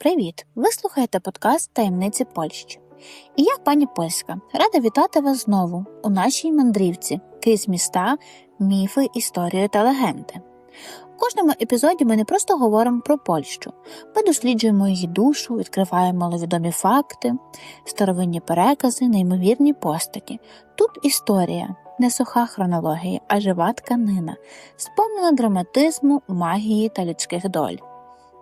Привіт! Ви слухаєте подкаст Таємниці Польщі. І я, пані Польська, рада вітати вас знову у нашій мандрівці крізь міста, міфи, історію та легенди. У кожному епізоді ми не просто говоримо про Польщу, ми досліджуємо її душу, відкриваємо маловідомі факти, старовинні перекази, неймовірні постаті. Тут історія, не суха хронологія, а жива тканина, сповнена драматизму, магії та людських доль.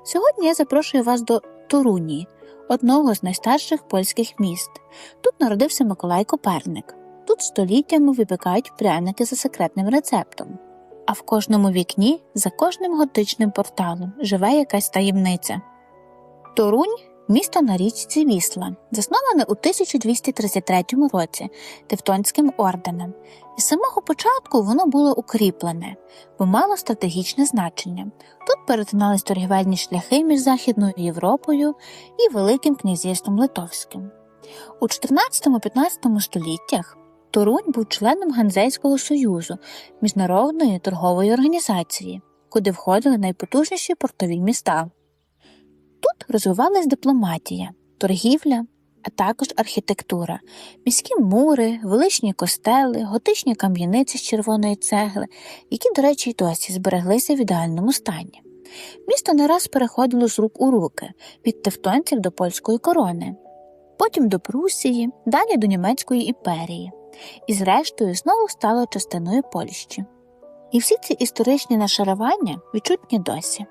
Сьогодні я запрошую вас до Торуні, одного з найстарших польських міст. Тут народився Миколай Коперник. Тут століттями випікають пряники за секретним рецептом. А в кожному вікні, за кожним готичним порталом, живе якась таємниця. Торунь місто на річці Вісла, засноване у 1233 році Тевтонським орденом. Із самого початку воно було укріплене, бо мало стратегічне значення. Тут перетинались торгівельні шляхи між Західною Європою і Великим князівством Литовським. У 14-15 століттях Торунь був членом Ганзейського союзу, міжнародної торгової організації, куди входили найпотужніші портові міста. Розвивалась дипломатія, торгівля, а також архітектура, міські мури, величні костели, готичні кам'яниці з червоної цегли, які, до речі, й досі збереглися в ідеальному стані. Місто не раз переходило з рук у руки від тевтонців до польської корони, потім до Прусії, далі до Німецької імперії, і, зрештою, знову стало частиною Польщі. І всі ці історичні нашарування відчутні досі.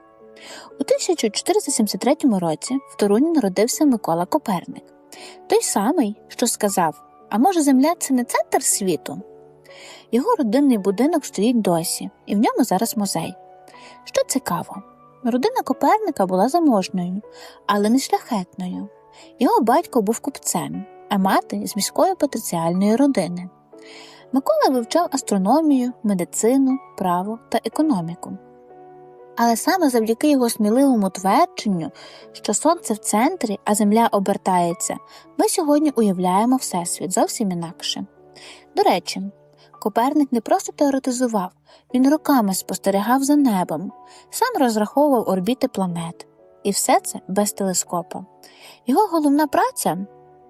У 1473 році в Торуні народився Микола Коперник, той самий, що сказав: А може, Земля це не центр світу? Його родинний будинок стоїть досі, і в ньому зараз музей. Що цікаво, родина Коперника була заможною, але не шляхетною. Його батько був купцем, а мати з міської патриціальної родини. Микола вивчав астрономію, медицину, право та економіку. Але саме завдяки його сміливому твердженню, що сонце в центрі, а земля обертається, ми сьогодні уявляємо Всесвіт зовсім інакше. До речі, Коперник не просто теоретизував, він роками спостерігав за небом, сам розраховував орбіти планет. І все це без телескопа. Його головна праця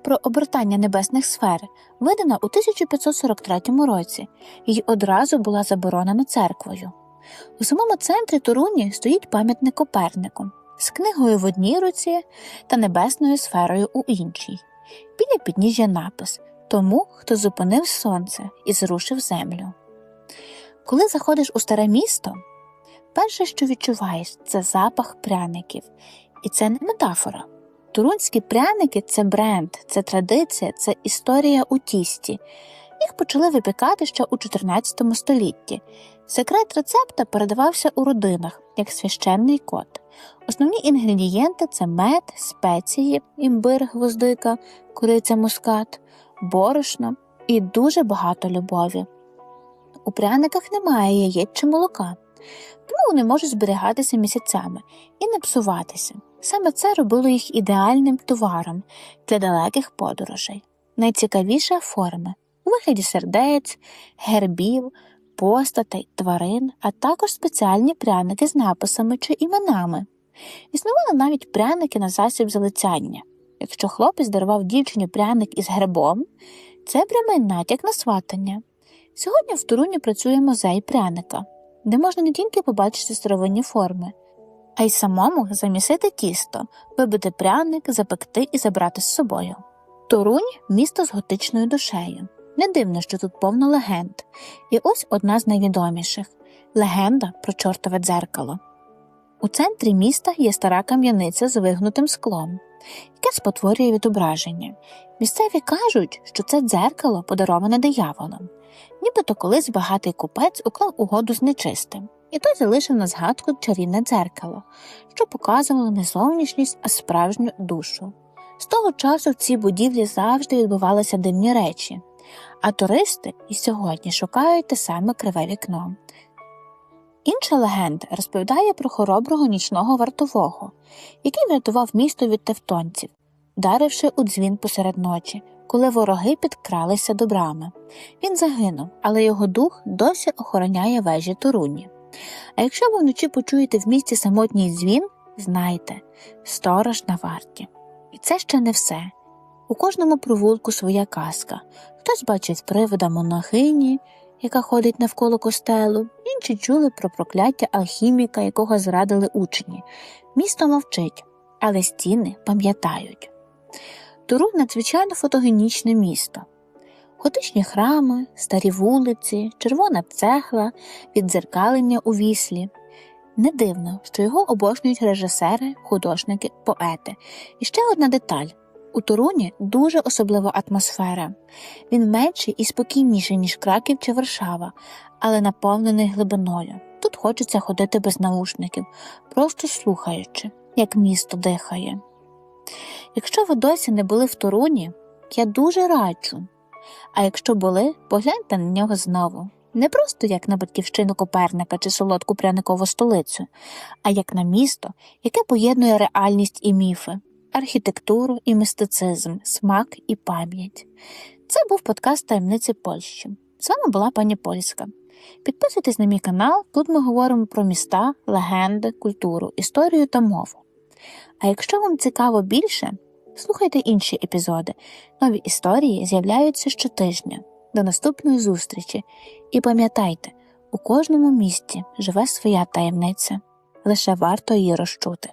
про обертання небесних сфер видана у 1543 році і одразу була заборонена церквою. У самому центрі Торуні стоїть пам'ятник Копернику з книгою в одній руці та небесною сферою у іншій. Біля підніжжя напис Тому, хто зупинив сонце і зрушив землю. Коли заходиш у старе місто, перше, що відчуваєш, це запах пряників. І це не метафора. Турунські пряники це бренд, це традиція, це історія у тісті. Їх почали випікати ще у 14 столітті. Секрет рецепта передавався у родинах як священний код. Основні інгредієнти це мед, спеції, імбир, гвоздика, куриця мускат, борошно і дуже багато любові. У пряниках немає яєць чи молока, тому вони можуть зберігатися місяцями і не псуватися. Саме це робило їх ідеальним товаром для далеких подорожей. Найцікавіша форма у вигляді сердець, гербів, постатей, тварин, а також спеціальні пряники з написами чи іменами. Існували навіть пряники на засіб залицяння. Якщо хлопець дарував дівчині пряник із грибом, це прямий натяк на сватання. Сьогодні в Туруні працює музей пряника, де можна не тільки побачити старовинні форми, а й самому замісити тісто, вибити пряник, запекти і забрати з собою. Турунь місто з готичною душею. Не дивно, що тут повно легенд. І ось одна з найвідоміших легенда про чортове дзеркало. У центрі міста є стара кам'яниця з вигнутим склом, яке спотворює відображення. Місцеві кажуть, що це дзеркало подароване дияволом, нібито колись багатий купець уклав угоду з нечистим, і той залишив на згадку чарівне дзеркало, що показувало не зовнішність, а справжню душу. З того часу в цій будівлі завжди відбувалися дивні речі, а туристи і сьогодні шукають те саме криве вікно. Інша легенда розповідає про хороброго нічного вартового, який врятував місто від тевтонців, вдаривши у дзвін посеред ночі, коли вороги підкралися до брами. Він загинув, але його дух досі охороняє вежі Торуні. А якщо ви вночі почуєте в місті самотній дзвін, Знайте, сторож на варті. І це ще не все. У кожному провулку своя казка. Хтось бачить привида монахині, яка ходить навколо костелу, інші чули про прокляття алхіміка, якого зрадили учні. Місто мовчить, але стіни пам'ятають. Туру надзвичайно фотогенічне місто. Готичні храми, старі вулиці, червона цегла, віддзеркалення у віслі. Не дивно, що його обожнюють режисери, художники, поети. І ще одна деталь. У Торуні дуже особлива атмосфера. Він менший і спокійніший, ніж Краків чи Варшава, але наповнений глибиною. Тут хочеться ходити без наушників, просто слухаючи, як місто дихає. Якщо ви досі не були в Торуні, я дуже раджу. А якщо були, погляньте на нього знову. Не просто як на батьківщину Коперника чи солодку пряникову столицю, а як на місто, яке поєднує реальність і міфи, архітектуру і мистицизм, смак і пам'ять. Це був подкаст Таємниці Польщі. З вами була пані Польська. Підписуйтесь на мій канал, тут ми говоримо про міста, легенди, культуру, історію та мову. А якщо вам цікаво більше, слухайте інші епізоди. Нові історії з'являються щотижня. До наступної зустрічі. І пам'ятайте, у кожному місті живе своя таємниця, лише варто її розчути.